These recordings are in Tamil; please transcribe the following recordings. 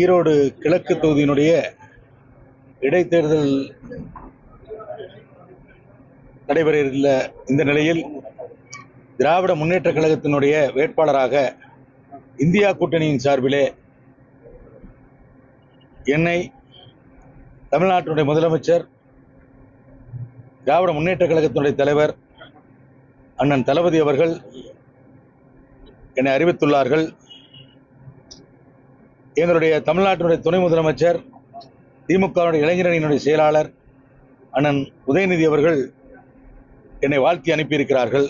ஈரோடு கிழக்கு தொகுதியினுடைய இடைத்தேர்தல் நடைபெற இந்த நிலையில் திராவிட முன்னேற்ற கழகத்தினுடைய வேட்பாளராக இந்தியா கூட்டணியின் சார்பிலே என்னை தமிழ்நாட்டினுடைய முதலமைச்சர் திராவிட முன்னேற்ற கழகத்தினுடைய தலைவர் அண்ணன் தளபதி அவர்கள் என்னை அறிவித்துள்ளார்கள். எங்களுடைய தமிழ்நாட்டினுடைய துணை முதலமைச்சர் திமுகவுடைய இளைஞரணியினுடைய செயலாளர் அண்ணன் உதயநிதி அவர்கள் என்னை வாழ்த்தி அனுப்பியிருக்கிறார்கள்.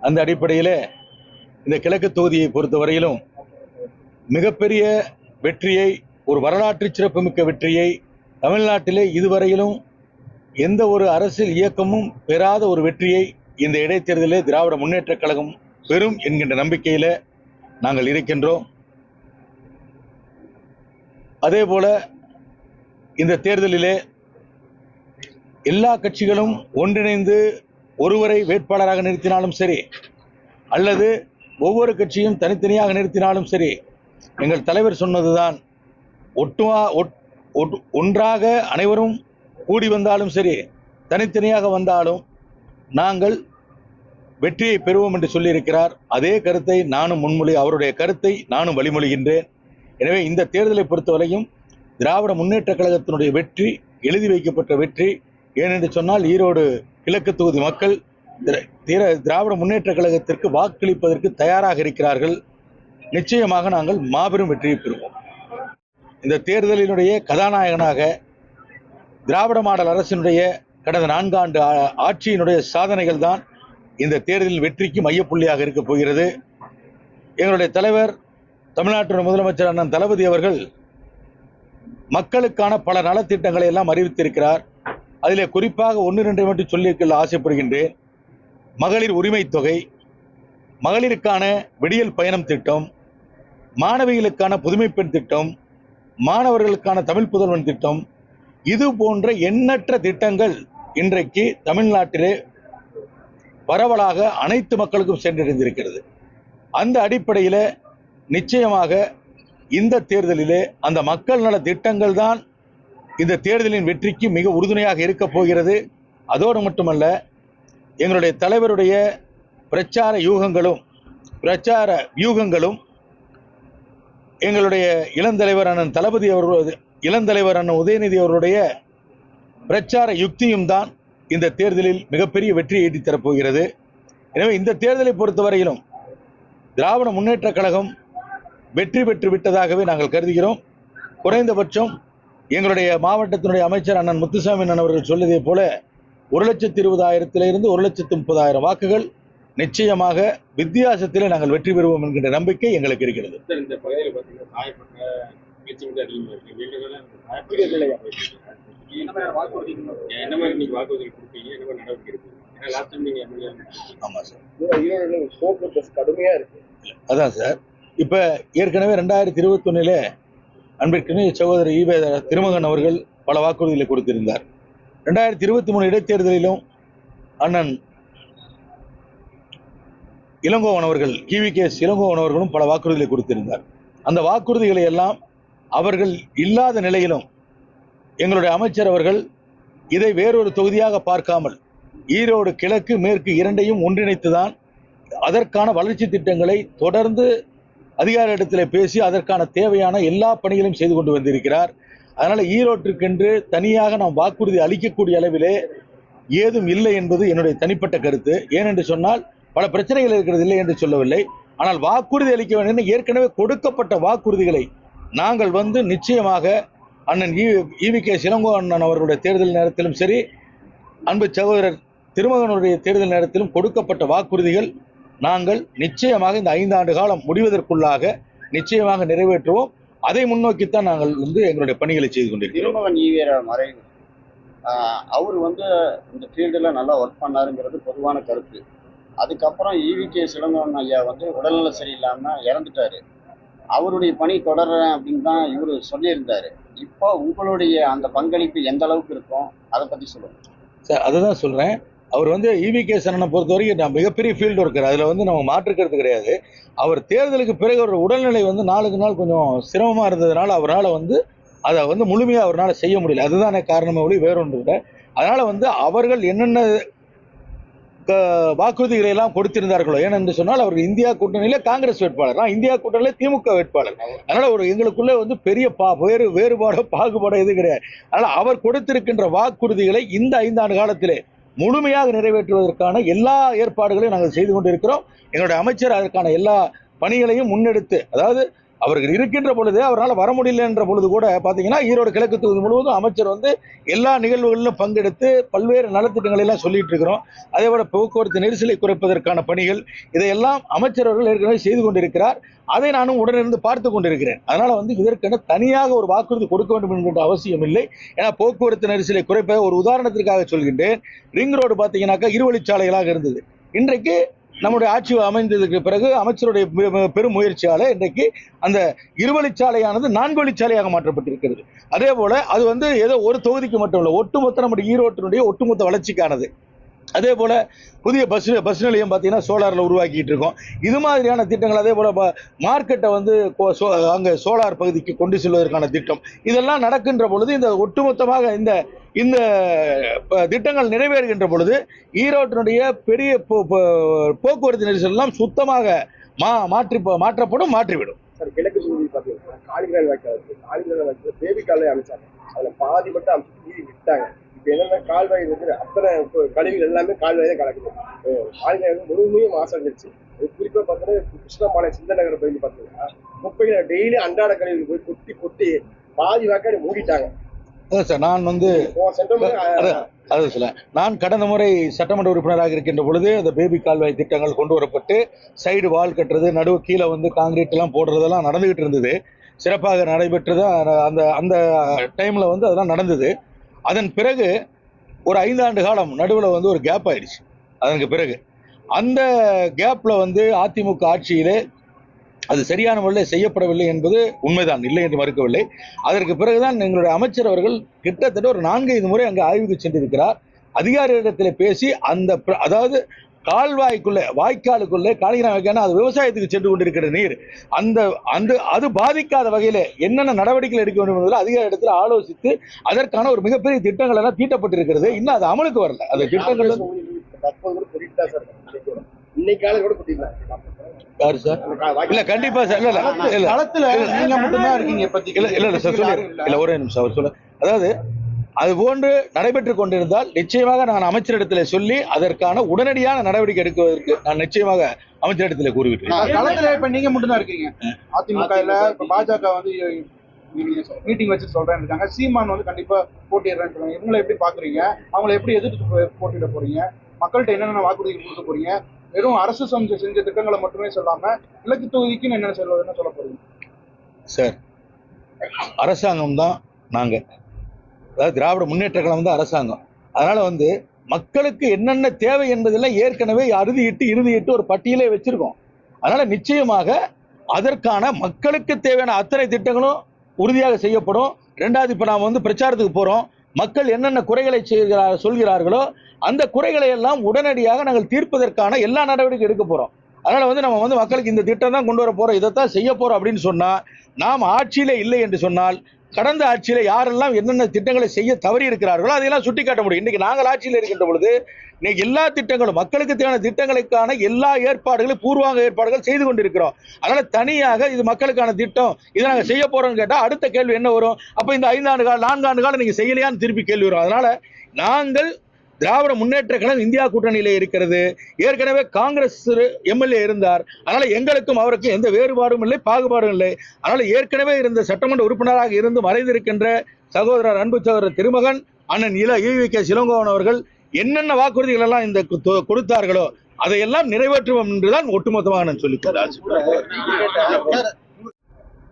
அந்த அடிப்படையில் இந்த கிழக்கு தொகுதியை பொறுத்தவரையிலும் மிகப்பெரிய வெற்றியை ஒரு வரலாற்று சிறப்புமிக்க வெற்றியை தமிழ்நாட்டிலே இதுவரையிலும் எந்த ஒரு அரசியல் இயக்கமும் பெறாத ஒரு வெற்றியை இந்த இடைத்தேர்தலில் திராவிட முன்னேற்றக் கழகம் பெறும் என்கின்ற நம்பிக்கையில் நாங்கள் இருக்கின்றோம். அதே போல இந்த தேர்தலிலே எல்லா கட்சிகளும் ஒன்றிணைந்து ஒருவரை வேட்பாளராக நிறுத்தினாலும் சரி அல்லது ஒவ்வொரு கட்சியும் தனித்தனியாக நிறுத்தினாலும் சரி எங்கள் தலைவர் சொன்னதுதான் ஒட்டுமா ஒட்- ஒட்- ஒன்றாக அனைவரும் கூடி வந்தாலும் சரி தனித்தனியாக வந்தாலும் நாங்கள் வெற்றியை பெறுவோம் என்று சொல்லியிருக்கிறார். அதே கருத்தை நானும் முன்மொழி அவருடைய கருத்தை நானும் வழிமொழிகின்றேன். எனவே இந்த தேர்தலை பொறுத்தவரையும் திராவிட முன்னேற்ற கழகத்தினுடைய வெற்றி எழுதி வைக்கப்பட்ட வெற்றி ஏனென்று சொன்னால் ஈரோடு கிழக்கு தொகுதி மக்கள் திராவிட முன்னேற்ற கழகத்திற்கு வாக்களிப்பதற்கு தயாராக இருக்கிறார்கள். நிச்சயமாக நாங்கள் மாபெரும் வெற்றியை பெறுவோம். இந்த தேர்தலினுடைய கதாநாயகனாக திராவிட மாடல் அரசினுடைய கடந்த நான்காண்டு ஆட்சியினுடைய சாதனைகள் தான் இந்த தேர்தலில் வெற்றிக்கு மையப்புள்ளியாக இருக்க போகிறது. எங்களுடைய தலைவர் தமிழ்நாட்டோட முதலமைச்சர் அண்ணன் தளபதி அவர்கள் மக்களுக்கான பல நலத்திட்டங்களை எல்லாம் அறிவித்திருக்கிறார். அதிலே குறிப்பாக ஒன்று ரெண்டை மட்டும் சொல்லியிருக்க ஆசைப்படுகின்றேன். மகளிர் உரிமை தொகை மகளிருக்கான விடியல் பயணம் திட்டம் மாணவிகளுக்கான புதுமைப்பெண் திட்டம் மாணவர்களுக்கான தமிழ் புதல்வன் திட்டம் இது போன்ற எண்ணற்ற திட்டங்கள் இன்றைக்கு தமிழ்நாட்டிலே பரவலாக அனைத்து மக்களுக்கும் சென்றடைந்திருக்கிறது அந்த அடிப்படையில் நிச்சயமாக இந்த தேர்தலிலே அந்த மக்கள் நல திட்டங்கள் தான் இந்த தேர்தலின் வெற்றிக்கு மிக உறுதுணையாக இருக்கப் போகிறது. அதோடு மட்டுமல்ல எங்களுடைய தலைவருடைய பிரச்சார யூகங்களும் பிரச்சார வியூகங்களும் எங்களுடைய இளந்தலைவர் அண்ணன் தளபதி அவர்கள் இளந்தலைவர் அண்ணன் உதயநிதி அவருடைய பிரச்சார யுக்தியும் தான் இந்த தேர்தலில் மிகப்பெரிய வெற்றியை ஈட்டித் தரப்போகிறது எனவே இந்த தேர்தலை பொறுத்தவரையிலும் திராவிட முன்னேற்றக் கழகம் வெற்றி பெற்று விட்டதாகவே நாங்கள் கருதுகிறோம். குறைந்தபட்சம் எங்களுடைய மாவட்டத்தினுடைய அமைச்சர் அண்ணன் முத்துசாமி அண்ணன் அவர்கள் சொல்வதை போல ஒரு லட்சத்தி இருபதாயிரத்திலிருந்து ஒரு லட்சத்து முப்பதாயிரம் வாக்குகள் நிச்சயமாக வித்தியாசத்திலே நாங்கள் வெற்றி பெறுவோம் என்கின்ற நம்பிக்கை எங்களுக்கு இருக்கிறது. ஆமாம் சார். அதான் சார். இப்போ ஏற்கனவே ரெண்டாயிரத்தி இருபத்தொன்னிலே அன்பிற்குரிய சகோதரர் ஈவே திருமகன் அவர்கள் பல வாக்குறுதிகளை கொடுத்திருந்தார். ரெண்டாயிரத்தி இருபத்தி மூணு இடைத்தேர்தலிலும் அண்ணன் இளங்கோவன் அவர்கள் கிவி கே இளங்கோவன் அவர்களும் பல வாக்குறுதிகளை கொடுத்திருந்தார். அந்த வாக்குறுதிகளை எல்லாம் அவர்கள் இல்லாத நிலையிலும் எங்களுடைய அமைச்சர் அவர்கள் இதை வேறொரு தொகுதியாக பார்க்காமல் ஈரோடு கிழக்கு மேற்கு இரண்டையும் ஒன்றிணைத்துதான் அதற்கான வளர்ச்சி திட்டங்களை தொடர்ந்து அதிகார இடத்தில் பேசி அதற்கான தேவையான எல்லா பணிகளையும் செய்து கொண்டு வந்திருக்கிறார். அதனால் ஈரோட்டிற்கென்று தனியாக நாம் வாக்குறுதி அளிக்கக்கூடிய அளவிலே ஏதும் இல்லை என்பது என்னுடைய தனிப்பட்ட கருத்து. ஏனென்று சொன்னால் பல பிரச்சனைகள் இருக்கிறது இல்லை என்று சொல்லவில்லை. ஆனால் வாக்குறுதி அளிக்க வேண்டும் ஏற்கனவே கொடுக்கப்பட்ட வாக்குறுதிகளை நாங்கள் வந்து நிச்சயமாக அண்ணன் ஈவி கே சிலங்கோ அண்ணன் அவர்களுடைய தேர்தல் நேரத்திலும் சரி அன்பு சகோதரர் திருமகனுடைய தேர்தல் நேரத்திலும் கொடுக்கப்பட்ட வாக்குறுதிகள் நாங்கள் நிச்சயமாக இந்த ஐந்தாண்டு காலம் முடிவதற்குள்ளாக நிச்சயமாக நிறைவேற்றுவோம். அதை முன்னோக்கித்தான் நாங்கள் வந்து எங்களுடைய பணிகளை செய்து கொண்டிருக்கிறோம். திருமகன் ஈவேரா மறைவு. அவர் வந்து இந்த ஃபீல்டில் நல்லா ஒர்க் பண்ணாருங்கிறது பொதுவான கருத்து. அதுக்கப்புறம் ஈவி கே சிலங்கோன் ஐயா வந்து உடல்நல சரியில்லாமல் இறந்துட்டாரு. அவருடைய பணி தொடர்றேன் அப்படின்னு தான் இவர் சொல்லியிருந்தாரு. இப்போ உங்களுடைய அந்த பங்களிப்பு எந்த அளவுக்கு இருக்கும்? அதை பற்றி சொல்லுங்க. சார் அதுதான் சொல்றேன். அவர் வந்து இவி கே சரணனை பொறுத்த வரைக்கும் நான் மிகப்பெரிய ஃபீல்டு ஒர்க்கர் அதில் வந்து நம்ம மாற்றுக்கிறது கிடையாது. அவர் தேர்தலுக்கு பிறகு ஒரு உடல்நிலை வந்து நாளுக்கு நாள் கொஞ்சம் சிரமமாக இருந்ததுனால அவரால் வந்து அதை வந்து முழுமையாக அவரால் செய்ய முடியல. அதுதானே காரணமே ஒளி வேறொன்று இல்லை. அதனால் வந்து அவர்கள் என்னென்ன க- வாக்குறுதிகளை எல்லாம் கொடுத்திருந்தார்களோ ஏனென்று சொன்னால் அவர்கள் இந்தியா கூட்டணியில காங்கிரஸ் வேட்பாளர். நான் இந்தியா கூட்டணியில திமுக வேட்பாளர். அதனால ஒரு எங்களுக்குள்ள வந்து பெரிய பா வேறு வேறுபாடோ பாகுபாடோ எதுவும் கிடையாது. அதனால அவர் கொடுத்திருக்கின்ற வாக்குறுதிகளை இந்த ஐந்தாண்டு காலத்திலே முழுமையாக நிறைவேற்றுவதற்கான எல்லா ஏற்பாடுகளையும் நாங்கள் செய்து கொண்டிருக்கிறோம். எங்களுடைய அமைச்சர் அதற்கான எல்லா பணிகளையும் முன்னெடுத்து அதாவது அவர்கள் இருக்கின்ற பொழுது அவரால் வர முடியல என்ற பொழுது கூட பார்த்தீங்கன்னா ஈரோடு கிழக்கு தொகுதி முழுவதும் அமைச்சர் வந்து எல்லா நிகழ்வுகளிலும் பங்கெடுத்து பல்வேறு நலத்திட்டங்களெல்லாம் சொல்லிட்டு இருக்கிறோம். அதே போல போக்குவரத்து நெரிசலை குறைப்பதற்கான பணிகள் இதையெல்லாம் அமைச்சர் அவர்கள் ஏற்கனவே செய்து கொண்டிருக்கிறார். அதை நானும் உடனிருந்து பார்த்து கொண்டிருக்கிறேன். அதனால வந்து இதற்கென தனியாக ஒரு வாக்குறுதி கொடுக்க வேண்டும் என்கின்ற அவசியம் இல்லை. ஏன்னா போக்குவரத்து நெரிசலை குறைப்ப ஒரு உதாரணத்திற்காக சொல்கின்றேன். ரிங் ரோடு பார்த்தீங்கன்னாக்கா இருவழிச்சாலைகளாக இருந்தது. இன்றைக்கு நம்முடைய ஆட்சி அமைந்ததுக்கு பிறகு அமைச்சருடைய பெரும் முயற்சியால இன்றைக்கு அந்த இருவழிச்சாலையானது நான்கு வழிச்சாலையாக மாற்றப்பட்டிருக்கிறது. அதே போல அது வந்து ஏதோ ஒரு தொகுதிக்கு மட்டும் இல்லை ஒட்டுமொத்த நம்முடைய ஈரோட்டினுடைய ஒட்டுமொத்த வளர்ச்சிக்கானது. அதே போல் புதிய பஸ் பஸ் நிலையம் பார்த்தீங்கன்னா சோலாரில் உருவாக்கிட்டு இருக்கோம். இது மாதிரியான திட்டங்கள் அதே போல் மார்க்கெட்டை வந்து கோ- சோ- சோலார் பகுதிக்கு கொண்டு செல்வதற்கான திட்டம். இதெல்லாம் நடக்கின்ற பொழுது இந்த ஒட்டுமொத்தமாக இந்த இந்த திட்டங்கள் நிறைவேறுகின்ற பொழுது ஈரோட்டினுடைய பெரிய போ- போக்குவரத்து நெரிசல் எல்லாம் சுத்தமாக மா மாற்றி மாற்றப்படும் மாற்றிவிடும். சார் கிழக்கு பகுதி பார்த்தீங்கன்னா காளிங்கராயன் வாய்க்கால் இருக்கு. காளிங்கராயன் வாய்க்கால் பேபி கால்வாய் அமைச்சாங்க. அதில் பாதி மட்டும் அமைச்சு விட்டாங்க. இப்போ என்னென்ன கால்வாய் வந்து அத்தனை கழிவுகள் எல்லாமே கால்வாய் தான் கலக்குது கால்வாய் வந்து முழுமையும் மாசடைஞ்சிருச்சு குறிப்பாக குறிப்பா பார்த்தீங்கன்னா கிருஷ்ணபாளையம் சிந்த நகர பகுதி பார்த்தீங்கன்னா குப்பைகளை டெய்லி அன்றாட கழிவுகள் போய் கொட்டி கொட்டி பாதி வாக்காடு மூடிட்டாங்க. சார் நான் வந்து அதான் அது சொல்ல நான் கடந்த முறை சட்டமன்ற உறுப்பினராக இருக்கின்ற பொழுது அந்த பேபி கால்வாய் திட்டங்கள் கொண்டு வரப்பட்டு சைடு வால் கட்டுறது நடுவு கீழே வந்து காங்கிரீட் எல்லாம் போடுறதெல்லாம் நடந்துகிட்டு இருந்தது. சிறப்பாக நடைபெற்றது அந்த அந்த டைம்ல வந்து அதெல்லாம் நடந்தது. அதன் பிறகு ஒரு ஐந்தாண்டு காலம் நடுவில் வந்து ஒரு கேப் ஆயிடுச்சு. அதற்கு பிறகு. அந்த கேப்ல வந்து அதிமுக ஆட்சியிலே அது சரியான முறையில் செய்யப்படவில்லை என்பது உண்மைதான் இல்லை என்று மறுக்கவில்லை. அதற்கு பிறகுதான் எங்களுடைய அமைச்சர் அவர்கள் கிட்டத்தட்ட ஒரு நான்கு ஐந்து முறை அங்கே ஆய்வுக்கு சென்றிருக்கிறார். அதிகாரிகளிடத்தில் பேசி அந்த அதாவது கால்வாய்க்குள்ளே வாய்க்காலுக்குள்ளே காளிகராய் வாய்க்கால் அது விவசாயத்துக்கு சென்று கொண்டிருக்கிற நீர் அந்த அந்த அது பாதிக்காத வகையில் என்னென்ன நடவடிக்கைகள் எடுக்க வேண்டும் என்பதில் அதிகாரிடத்தில் ஆலோசித்து அதற்கான ஒரு மிகப்பெரிய திட்டங்கள் எல்லாம் தீட்டப்பட்டிருக்கிறது. இன்னும் அது அமலுக்கு வரல. அந்த திட்டங்கள் இன்னைக்கு காலையில் கூட யாரு சார்? இல்ல கண்டிப்பா சார். இல்ல இல்ல. இல்ல களத்துல நீங்க மட்டும்தான் இருக்கீங்க இப்போதைக்கு இல்ல இல்ல இல்ல சார் சொல்லு. இல்ல. ஒரே நிமிஷம் அவர் சொல்ல. அதாவது அது போன்று நடைபெற்று கொண்டிருந்தால் நிச்சயமாக நான் அமைச்சரிடத்தில் சொல்லி அதற்கான உடனடியான நடவடிக்கை எடுக்குவதற்கு நான் நிச்சயமாக அமைச்சரிடத்தில் கூறிவிட்டேன். ஆ, களத்துல இப்ப நீங்க மட்டும்தான் இருக்கீங்க. அதிமுக பாஜக வந்து மீட்டிங் வச்சு சொல்றேன்னு இருக்காங்க. சீமான் வந்து கண்டிப்பா போட்டிடுறேன்னு சொல்றாங்க. இவங்களை எப்படி பாக்குறீங்க? அவங்களை எப்படி எதிர்த்து போட்டியிட போறீங்க? மக்கள்கிட்ட என்னென்ன வாக்குறுதி கொடுக்க போறீங்க? வெறும் அரசு செஞ்ச செஞ்ச திட்டங்களை மட்டுமே சொல்லாம இலக்கு தொகுதிக்குன்னு என்னென்ன சொல்வதுன்னு சொல்ல போறீங்க? சார் அரசாங்கம் தான் நாங்க. அதாவது திராவிட முன்னேற்ற கழகம் தான் அரசாங்கம். அதனால வந்து மக்களுக்கு என்னென்ன தேவை என்பதெல்லாம் ஏற்கனவே அறுதியிட்டு இறுதியிட்டு ஒரு பட்டியலே வச்சிருக்கோம். அதனால நிச்சயமாக அதற்கான மக்களுக்கு தேவையான அத்தனை திட்டங்களும் உறுதியாக செய்யப்படும். ரெண்டாவது இப்போ நாம் வந்து பிரச்சாரத்துக்கு போறோம். மக்கள் என்னென்ன குறைகளை செய்கிறார் சொல்கிறார்களோ அந்த குறைகளை எல்லாம் உடனடியாக நாங்கள் தீர்ப்பதற்கான எல்லா நடவடிக்கை எடுக்க போறோம். அதனால வந்து நம்ம வந்து மக்களுக்கு இந்த திட்டம் தான் கொண்டு வர போறோம் இதைத்தான் செய்ய போறோம் அப்படின்னு சொன்னா நாம் ஆட்சியிலே இல்லை என்று சொன்னால் கடந்த ஆட்சியில் யாரெல்லாம் என்னென்ன திட்டங்களை செய்ய தவறி இருக்கிறார்களோ அதையெல்லாம் சுட்டிக்காட்ட முடியும். இன்றைக்கி நாங்கள் ஆட்சியில் இருக்கின்ற பொழுது இன்னைக்கு எல்லா திட்டங்களும் மக்களுக்கு தேவையான திட்டங்களுக்கான எல்லா ஏற்பாடுகளும் பூர்வாங்க ஏற்பாடுகள் செய்து கொண்டிருக்கிறோம். அதனால் தனியாக இது மக்களுக்கான திட்டம் இதை நாங்கள் செய்ய போகிறோம்னு கேட்டால் அடுத்த கேள்வி என்ன வரும்? அப்போ இந்த ஐந்தாண்டு கால நான்காண்டு காலம் நீங்கள் செய்யலையான்னு திருப்பி கேள்வி வரும். அதனால் நாங்கள் திராவிட முன்னேற்ற கழகம் இந்தியா கூட்டணியில இருக்கிறது. ஏற்கனவே காங்கிரஸ் எம்எல்ஏ இருந்தார். அதனால எங்களுக்கும் அவருக்கும் எந்த வேறுபாடும் இல்லை பாகுபாடும் இல்லை. அதனால ஏற்கனவே இருந்த சட்டமன்ற உறுப்பினராக இருந்து மறைந்திருக்கின்ற சகோதரர் அன்பு சகோதரர் திருமகன் அண்ணன் இள ஈவி கே சிலங்கோவன் அவர்கள் என்னென்ன வாக்குறுதிகள் எல்லாம் இந்த கொடுத்தார்களோ அதையெல்லாம் நிறைவேற்றுவோம் என்றுதான் ஒட்டுமொத்தமாக நான் சொல்லிக்கிறேன்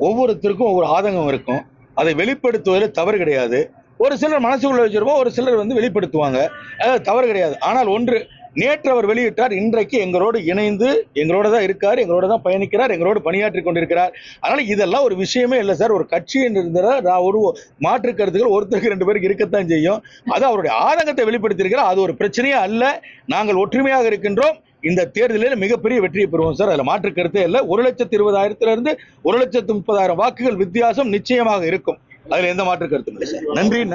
ஒவ்வொருத்தருக்கும் ஒவ்வொரு ஆதங்கம் இருக்கும். அதை வெளிப்படுத்துவதில் தவறு கிடையாது. ஒரு சிலர் மனசுக்குள்ள வச்சிருப்போம் ஒரு சிலர் வந்து வெளிப்படுத்துவாங்க. அது தவறு கிடையாது. ஆனால் ஒன்று நேற்று அவர் வெளியிட்டார் இன்றைக்கு எங்களோடு இணைந்து எங்களோட தான் இருக்கார் எங்களோட தான் பயணிக்கிறார் எங்களோடு பணியாற்றி கொண்டிருக்கிறார். அதனால இதெல்லாம் ஒரு விஷயமே இல்லை சார். ஒரு கட்சி என்று இருந்தால் நான் ஒரு மாற்று கருத்துக்கள் ஒருத்தருக்கு ரெண்டு பேருக்கு இருக்கத்தான் செய்யும். அது அவருடைய ஆதங்கத்தை வெளிப்படுத்தியிருக்கிறார். அது ஒரு பிரச்சனையே அல்ல. நாங்கள் ஒற்றுமையாக இருக்கின்றோம். இந்த தேர்தலில் மிகப்பெரிய வெற்றியை பெறுவோம் சார். அதில் மாற்று கருத்தே இல்லை. ஒரு லட்சத்து இருபதாயிரத்துல இருந்து ஒரு லட்சத்து முப்பதாயிரம் வாக்குகள் வித்தியாசம் நிச்சயமாக இருக்கும். அதில் எந்த மாற்று கருத்தும் இல்லை சார். நன்றி.